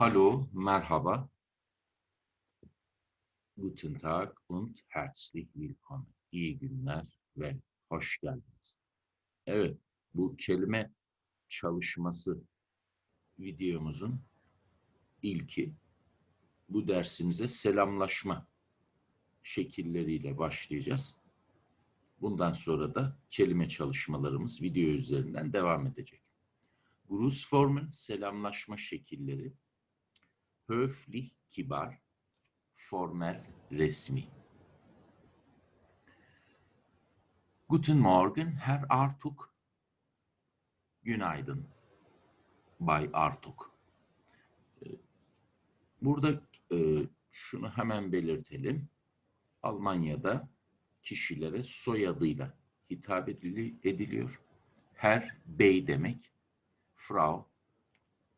Hallo, merhaba. Guten Tag und herzlich willkommen. İyi günler ve hoş geldiniz. Evet, bu kelime çalışması videomuzun ilki. Bu dersimize selamlaşma şekilleriyle başlayacağız. Bundan sonra da kelime çalışmalarımız video üzerinden devam edecek. Grußformen selamlaşma şekilleri höflich kibar, formel resmi. Guten Morgen Herr Artuk. Günaydın Bay Artuk. Ee, Burada e, şunu hemen belirtelim. Almanya'da kişilere soyadıyla hitap edili- ediliyor. Her bey demek, Frau,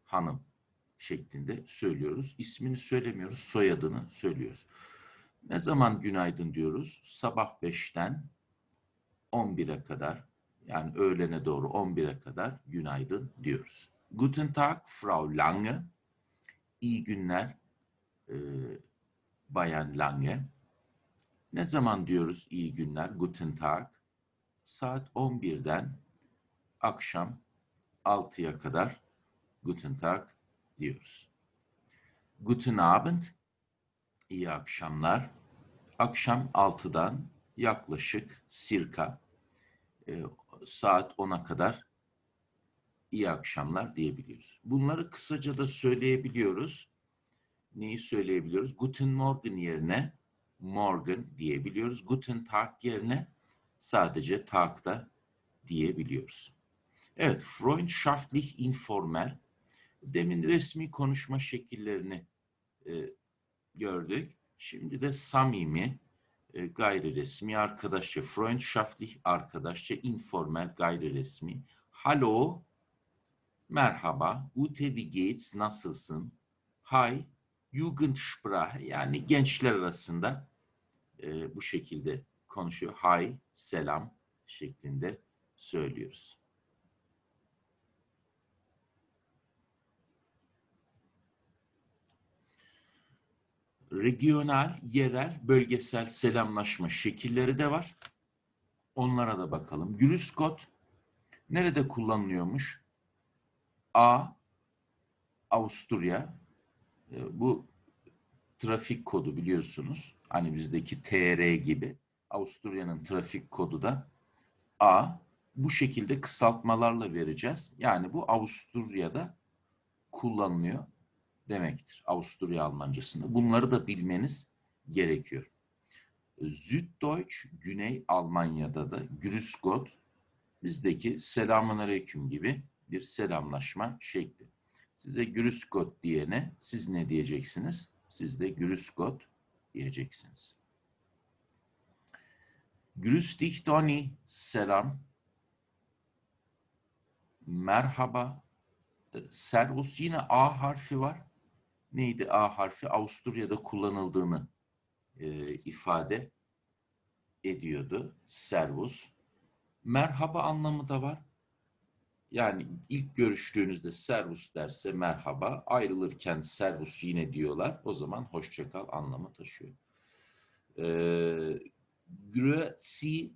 hanım şeklinde söylüyoruz. İsmini söylemiyoruz, soyadını söylüyoruz. Ne zaman günaydın diyoruz? Sabah 5'ten 11'e kadar yani öğlene doğru 11'e kadar günaydın diyoruz. Guten Tag Frau Lange. İyi günler e, Bayan Lange. Ne zaman diyoruz iyi günler? Guten Tag. Saat 11'den akşam 6'ya kadar Guten Tag diyoruz. Guten Abend. İyi akşamlar. Akşam 6'dan yaklaşık circa e, saat 10'a kadar iyi akşamlar diyebiliyoruz. Bunları kısaca da söyleyebiliyoruz. Neyi söyleyebiliyoruz? Guten Morgen yerine Morgen diyebiliyoruz. Guten Tag yerine sadece Tag da diyebiliyoruz. Evet, freundschaftlich informel. Demin resmi konuşma şekillerini e, gördük. Şimdi de samimi, e, gayri resmi, arkadaşça, freundschaftlich arkadaşça, informel, gayri resmi. Hallo, merhaba, Ute wie geht's, nasılsın? Hi, Jugendsprache yani gençler arasında e, bu şekilde konuşuyor. Hi, selam şeklinde söylüyoruz. Regional, yerel, bölgesel selamlaşma şekilleri de var. Onlara da bakalım. Gürüskot nerede kullanılıyormuş? A. Avusturya. E, Bu trafik kodu biliyorsunuz. Hani bizdeki TR gibi. Avusturya'nın trafik kodu da A. Bu şekilde kısaltmalarla vereceğiz. Yani bu Avusturya'da kullanılıyor demektir. Avusturya Almancasında. Bunları da bilmeniz gerekiyor. Süddeutsch, Güney Almanya'da da Grüß Gott, bizdeki selamun aleyküm gibi bir selamlaşma şekli. Size Grüß Gott diyene siz ne diyeceksiniz? Siz de Grüß Gott diyeceksiniz. Grüß dich Tony, selam. Merhaba. Servus yine A harfi var. Neydi A harfi? Avusturya'da kullanıldığını e, ifade ediyordu. Servus. Merhaba anlamı da var. Yani ilk görüştüğünüzde servus derse merhaba, ayrılırken servus yine diyorlar. O zaman hoşçakal anlamı taşıyor. Ee, Grüezi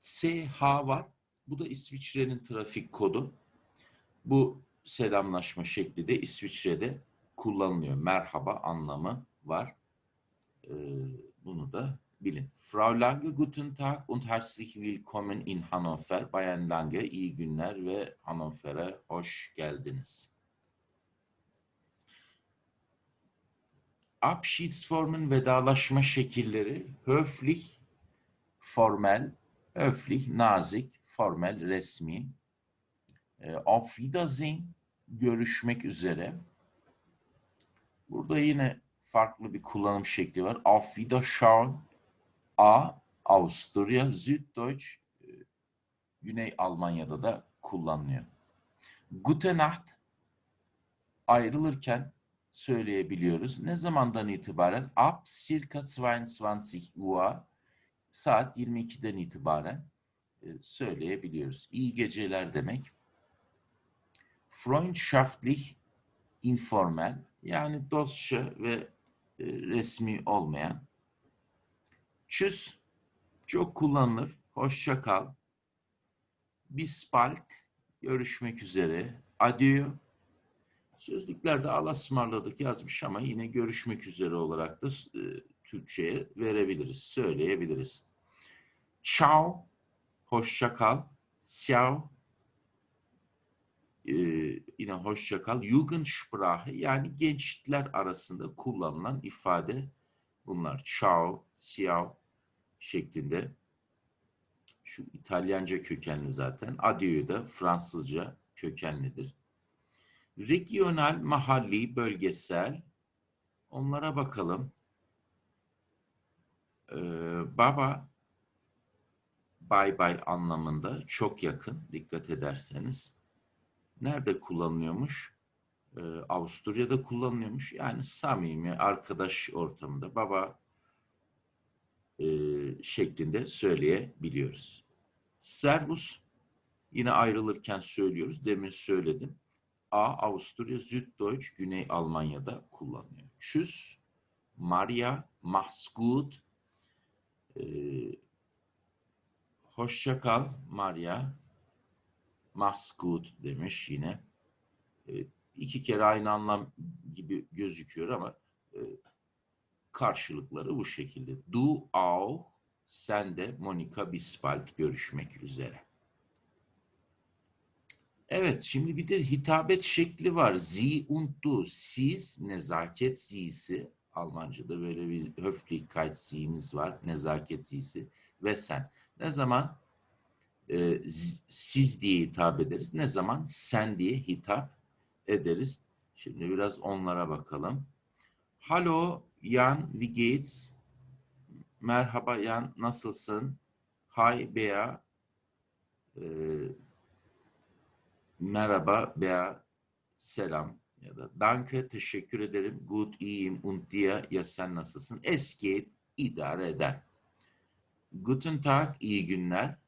SH var. Bu da İsviçre'nin trafik kodu. Bu selamlaşma şekli de İsviçre'de kullanılıyor. Merhaba anlamı var. Ee, bunu da bilin. Frau Lange, guten Tag und herzlich willkommen in Hannover. Bayan Lange, iyi günler ve Hannover'e hoş geldiniz. Abschiedsformen vedalaşma şekilleri höflich, formel, höflich, nazik, formel, resmi. E, auf Wiedersehen, görüşmek üzere. Burada yine farklı bir kullanım şekli var. Auf Wiederschauen, A, Avusturya, Süddeutsch, e, Güney Almanya'da da kullanılıyor. Gute Nacht, ayrılırken söyleyebiliyoruz. Ne zamandan itibaren? Ab circa 22 Uhr, saat 22'den itibaren e, söyleyebiliyoruz. İyi geceler demek. Freundschaftlich, informel, Yani dostça ve e, resmi olmayan. Tschüss çok kullanılır. Hoşça kal. Bis bald. Görüşmek üzere. Adieu. Sözlüklerde Allah'a ısmarladık yazmış ama yine görüşmek üzere olarak da e, Türkçe'ye verebiliriz, söyleyebiliriz. Ciao, hoşça kal. Ciao, e, yine hoşça kal. Jugendsprache yani gençler arasında kullanılan ifade bunlar. Ciao, ciao şeklinde. Şu İtalyanca kökenli zaten. Adieu da Fransızca kökenlidir. Regional, mahalli, bölgesel. Onlara bakalım. Ee, baba, bay bay anlamında çok yakın dikkat ederseniz. Nerede kullanılıyormuş? Ee, Avusturya'da kullanılıyormuş. Yani samimi arkadaş ortamında baba e, şeklinde söyleyebiliyoruz. Servus yine ayrılırken söylüyoruz. Demin söyledim. A Avusturya, Süddeutsch, Güney Almanya'da kullanılıyor. Tschüss, Maria, mach's gut, ee, hoşça kal Maria, mach's gut demiş yine. Ee, iki kere aynı anlam gibi gözüküyor ama e, karşılıkları bu şekilde. Du auch, sen de Monika Bisbald görüşmek üzere. Evet, şimdi bir de hitabet şekli var. Sie und du. Siz, nezaket zisi. Almanca'da böyle bir Höflichkeit zimiz var. Nezaket zisi. Ve sen. Ne zaman e, siz diye hitap ederiz. Ne zaman sen diye hitap ederiz. Şimdi biraz onlara bakalım. Hallo Jan, wie geht's? Merhaba Jan, nasılsın? Hi Bea. Ee, merhaba Bea, selam ya da danke, teşekkür ederim, good, iyiyim, und dir, ya sen nasılsın? Es idare eder. Guten Tag, iyi günler.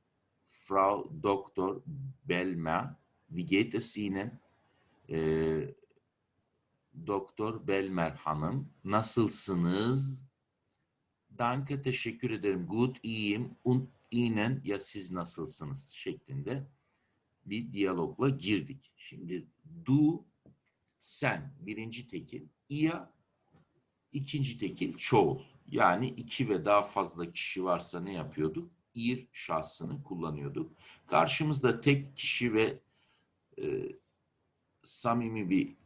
Frau Doktor Belma, wie geht es Ihnen? Ee, Doktor Belmer Hanım, nasılsınız? Danke, teşekkür ederim. Good, iyiyim. Und Ihnen, ya siz nasılsınız? şeklinde bir diyalogla girdik. Şimdi du, sen birinci tekil, ia ikinci tekil çoğul. Yani iki ve daha fazla kişi varsa ne yapıyorduk? İr şahsını kullanıyorduk. Karşımızda tek kişi ve e, samimi bir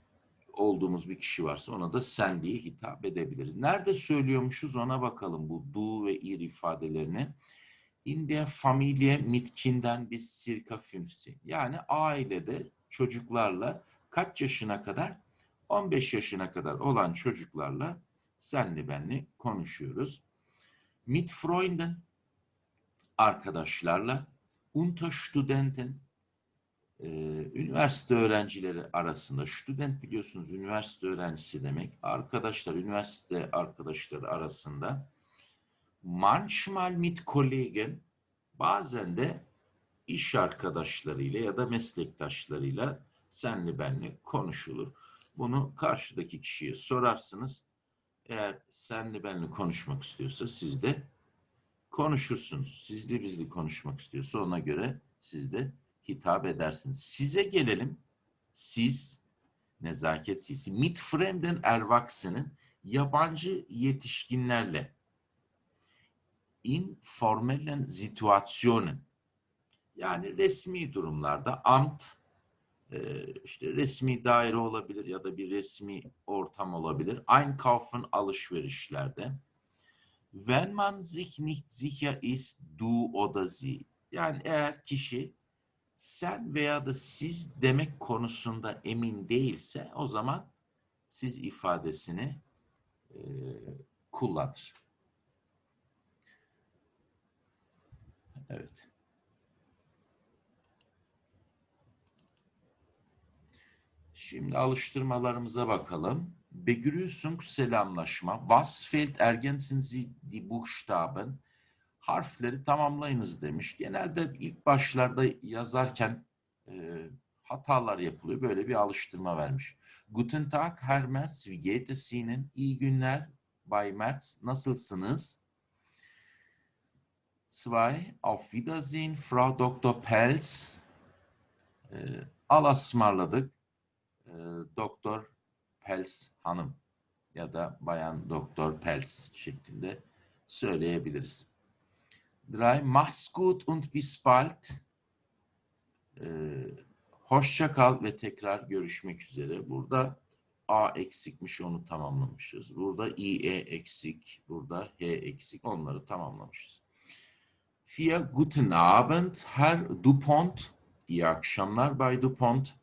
olduğumuz bir kişi varsa ona da sen diye hitap edebiliriz. Nerede söylüyormuşuz ona bakalım bu du ve ir ifadelerini. In der Familie mit Kindern bis circa 50. Yani ailede çocuklarla kaç yaşına kadar? 15 yaşına kadar olan çocuklarla senli benli konuşuyoruz. Mit Freunden arkadaşlarla, unter Studenten e, üniversite öğrencileri arasında, student biliyorsunuz üniversite öğrencisi demek, arkadaşlar, üniversite arkadaşları arasında manchmal mit Kollegen bazen de iş arkadaşlarıyla ya da meslektaşlarıyla senli benli konuşulur. Bunu karşıdaki kişiye sorarsınız. Eğer senli benli konuşmak istiyorsa siz de konuşursunuz. Sizli bizli konuşmak istiyorsa ona göre siz de hitap edersiniz. Size gelelim. Siz, nezaket sisi, mit fremden erwachsenen yabancı yetişkinlerle in formellen Situationen yani resmi durumlarda amt e, işte resmi daire olabilir ya da bir resmi ortam olabilir. Einkaufen alışverişlerde. Wenn man sich nicht sicher ist, du oder sie. Yani eğer kişi sen veya da siz demek konusunda emin değilse o zaman siz ifadesini e, kullanır. Evet. Şimdi alıştırmalarımıza bakalım. Begrüßung selamlaşma. Was fehlt ergänzen Sie die Buchstaben? Harfleri tamamlayınız demiş. Genelde ilk başlarda yazarken e, hatalar yapılıyor. Böyle bir alıştırma vermiş. Guten Tag Herr Merz, wie geht es Ihnen? İyi günler Bay Merz, nasılsınız? Zwei, auf Wiedersehen Frau Dr. Pelz. Ee, alasmarladık. Ee, Doktor Pels Hanım ya da Bayan Doktor Pels şeklinde söyleyebiliriz. Drei, mach's gut und bis bald. Ee, hoşça kal ve tekrar görüşmek üzere. Burada A eksikmiş onu tamamlamışız. Burada IE eksik, burada H eksik. Onları tamamlamışız. Vier, guten Abend Herr Dupont. İyi akşamlar Bay Dupont.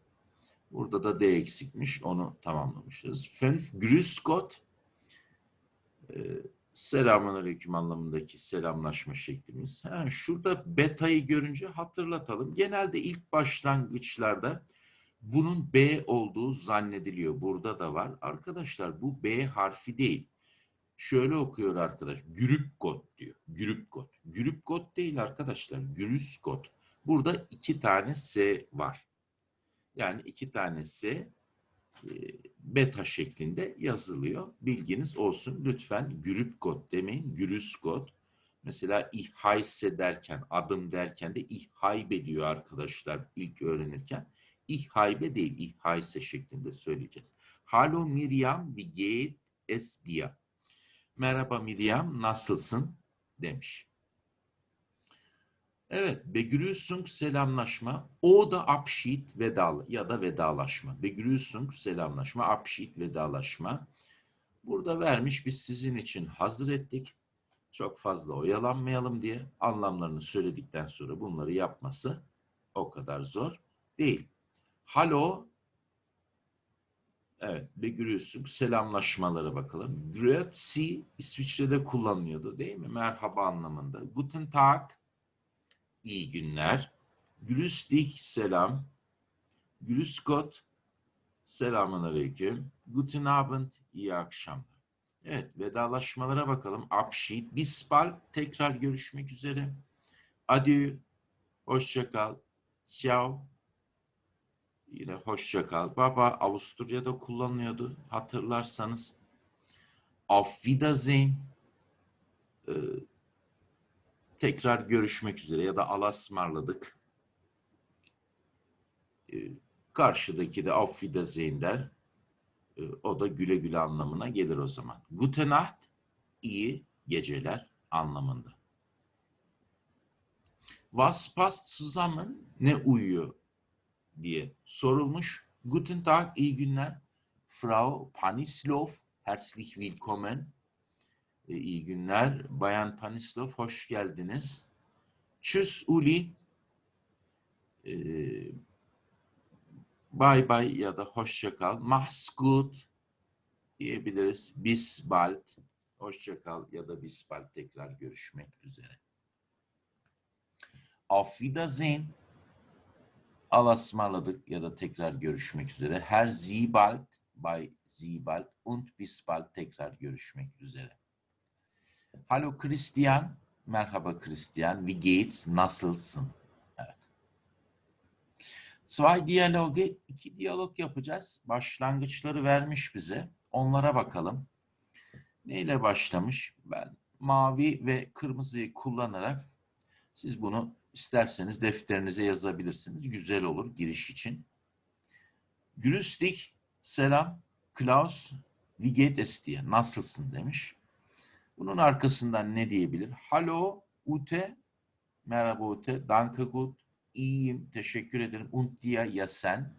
Burada da D eksikmiş. Onu tamamlamışız. Fünf, grüß Gott. Ee, Selamun aleyküm anlamındaki selamlaşma şeklimiz. Ha, şurada beta'yı görünce hatırlatalım. Genelde ilk başlangıçlarda bunun B olduğu zannediliyor. Burada da var. Arkadaşlar bu B harfi değil. Şöyle okuyor arkadaş. Gürüpgot diyor. Gürüpgot. Gürüpgot değil arkadaşlar. Gürüskot. Burada iki tane S var. Yani iki tane S e, beta şeklinde yazılıyor. Bilginiz olsun. Lütfen Gürüpgot demeyin. Gürüskot. Mesela ihayse derken, adım derken de ihaybe diyor arkadaşlar ilk öğrenirken. İhaybe değil, ihayse şeklinde söyleyeceğiz. Hallo Miriam, wie geht es dir? Merhaba Miriam, nasılsın? demiş. Evet, begrüßung selamlaşma. O da Abschied vedal ya da vedalaşma. Begrüßung selamlaşma, Abschied vedalaşma. Burada vermiş biz sizin için hazır ettik. Çok fazla oyalanmayalım diye anlamlarını söyledikten sonra bunları yapması o kadar zor değil. Hallo Evet, begrüßung, selamlaşmalara bakalım. Grüezi İsviçre'de kullanılıyordu değil mi? Merhaba anlamında. Guten Tag, iyi günler. Grüß dich, selam. Grüß Gott, selamun aleyküm. Guten Abend, iyi akşamlar. Evet, vedalaşmalara bakalım. Abschied, bis tekrar görüşmek üzere. Adieu, hoşça kal. Ciao. Yine hoşça kal. Baba Avusturya'da kullanılıyordu. Hatırlarsanız. Auf Wiedersehen. Ee, tekrar görüşmek üzere ya da alasmarladık. Ee, karşıdaki de Auf Wiedersehen der. O da güle güle anlamına gelir o zaman. Gute Nacht. iyi geceler anlamında. Was passt zusammen? Ne uyuyor diye sorulmuş. Guten Tag, iyi günler. Frau Panislov, herzlich willkommen. E, iyi günler. Bayan Panislov, hoş geldiniz. Tschüss Uli. E, bye bye ya da hoşça kal. Mach's gut diyebiliriz. Bis bald. Hoşça kal ya da bis bald tekrar görüşmek üzere. Auf Wiedersehen. Alasmarladık ya da tekrar görüşmek üzere. Her Zibald, Bay Zibald und bis bald tekrar görüşmek üzere. Hallo Christian, merhaba Christian, wie geht's, nasılsın? Evet. Zwei Dialoge, iki diyalog yapacağız. Başlangıçları vermiş bize. Onlara bakalım. Neyle başlamış? Ben mavi ve kırmızıyı kullanarak siz bunu İsterseniz defterinize yazabilirsiniz. Güzel olur giriş için. Grüß dich, selam, Klaus, wie geht es dir? Nasılsın demiş. Bunun arkasından ne diyebilir? Hallo, Ute, merhaba Ute, danke gut, iyiyim, teşekkür ederim. Und dir, ya sen?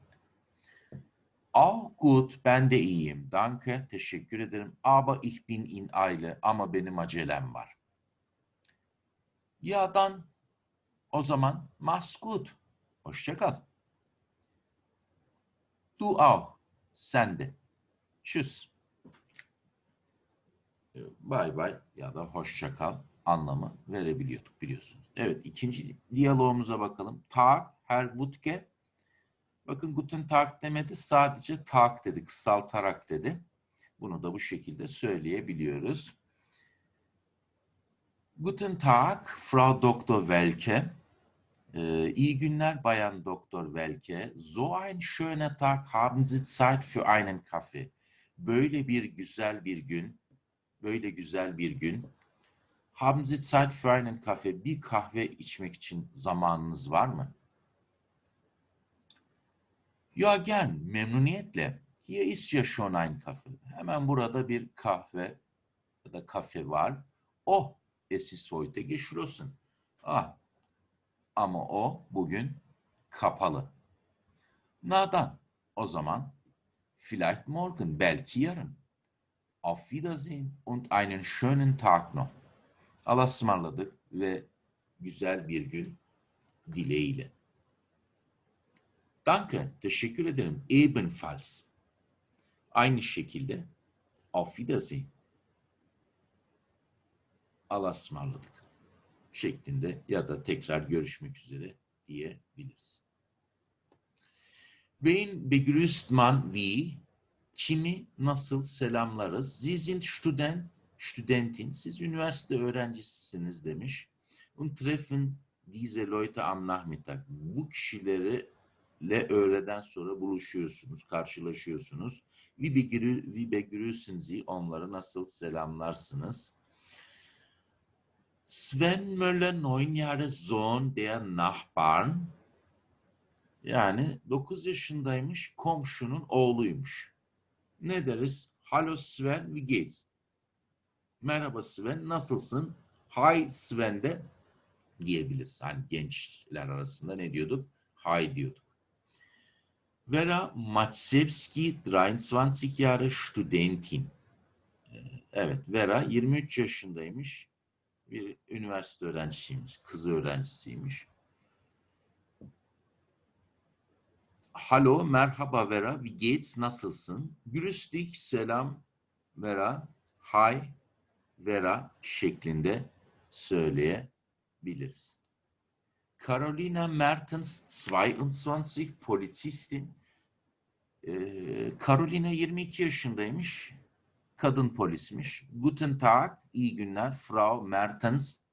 Auch gut, ben de iyiyim, danke, teşekkür ederim. Aber ich bin in Eile, ama benim acelem var. Ya dan o zaman mach's gut. Hoşça kal. Du auch. Sen de. Tschüss. Bay bay ya da hoşça kal anlamı verebiliyorduk biliyorsunuz. Evet ikinci diyalogumuza bakalım. Tag, Herr Wutke. Bakın Guten Tag demedi sadece Tag dedi, kısaltarak dedi. Bunu da bu şekilde söyleyebiliyoruz. Guten Tag, Frau Dr. Welke. Ee, iyi günler Bayan Doktor Welke. So ein schöner Tag haben Sie Zeit für einen Kaffee. Böyle bir güzel bir gün, böyle güzel bir gün. Haben Sie Zeit für einen? Bir kahve içmek için zamanınız var mı? Ya gern, memnuniyetle. Hier ist ja schon ein Kaffee. Hemen burada bir kahve ya da kafe var. Oh, es ist heute geschlossen. Ah, ama o bugün kapalı. Neden? O zaman vielleicht morgen, belki yarın. Auf Wiedersehen und einen schönen Tag noch. Allah'a ısmarladık ve güzel bir gün dileğiyle. Danke, teşekkür ederim. Ebenfalls. Aynı şekilde Auf Wiedersehen. Allah'a ısmarladık şeklinde ya da tekrar görüşmek üzere diyebiliriz. Wen begrüßt man wie? Kimi nasıl selamlarız? Sie sind Student, Studentin. Siz üniversite öğrencisisiniz demiş. Und treffen diese Leute am Nachmittag. Bu kişileri ile öğleden sonra buluşuyorsunuz, karşılaşıyorsunuz. Wie begrü- wie begrüßen Sie? Onları nasıl selamlarsınız? Sven Möller, neun Jahre Sohn der Nachbarn. Yani 9 yaşındaymış, komşunun oğluymuş. Ne deriz? Hallo Sven, wie geht's? Merhaba Sven, nasılsın? Hi Sven de diyebiliriz. Hani gençler arasında ne diyorduk? Hi diyorduk. Vera Matsevski, 23 Jahre Studentin. Ee, Evet, Vera 23 yaşındaymış. Bir üniversite öğrencisiymiş, kız öğrencisiymiş. Hallo, merhaba Vera, geht's, nasılsın? Grüß dich, selam Vera, hi Vera şeklinde söyleyebiliriz. Carolina Mertens, 22, Polizistin. Ee, Carolina 22 yaşındaymış, kadın polismiş. Guten Tag, iyi günler, Frau Mertens,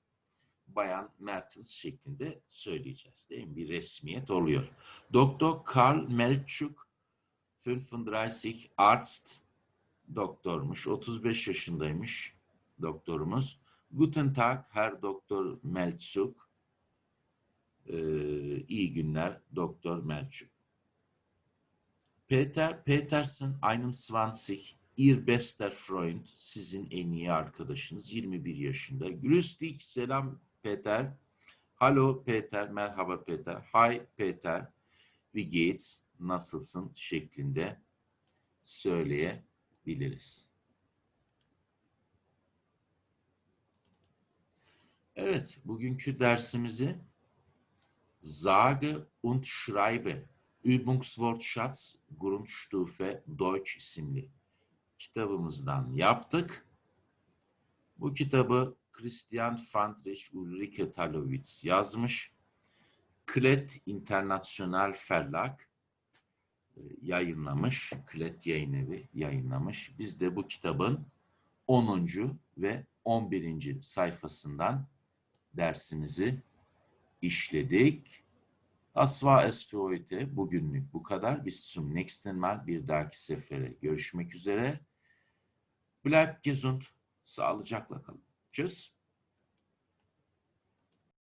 Bayan Mertens şeklinde söyleyeceğiz değil mi? Bir resmiyet oluyor. Doktor Karl Melchuk, 35, Arzt, doktormuş, 35 yaşındaymış doktorumuz. Guten Tag, Herr Doktor Melchuk, ee, iyi günler, Doktor Melchuk. Peter Petersen, 21, Ihr bester Freund, sizin en iyi arkadaşınız, 21 yaşında. Grüß dich, selam Peter. Hallo Peter, merhaba Peter. Hi Peter, wie geht's, nasılsın şeklinde söyleyebiliriz. Evet, bugünkü dersimizi Sage und Schreibe, Übungswortschatz, Grundstufe Deutsch isimli kitabımızdan yaptık. Bu kitabı Christian Friedrich Ulrike Talowitz yazmış. Klet International Verlag e, yayınlamış. Klet Yayın Evi yayınlamış. Biz de bu kitabın 10. ve 11. sayfasından dersimizi işledik. Das war es für heute. Bugünlük bu kadar. Bis zum nächsten Mal. Bir dahaki sefere görüşmek üzere. Bleibt gesund. Sağlıcakla kalın. Tschüss.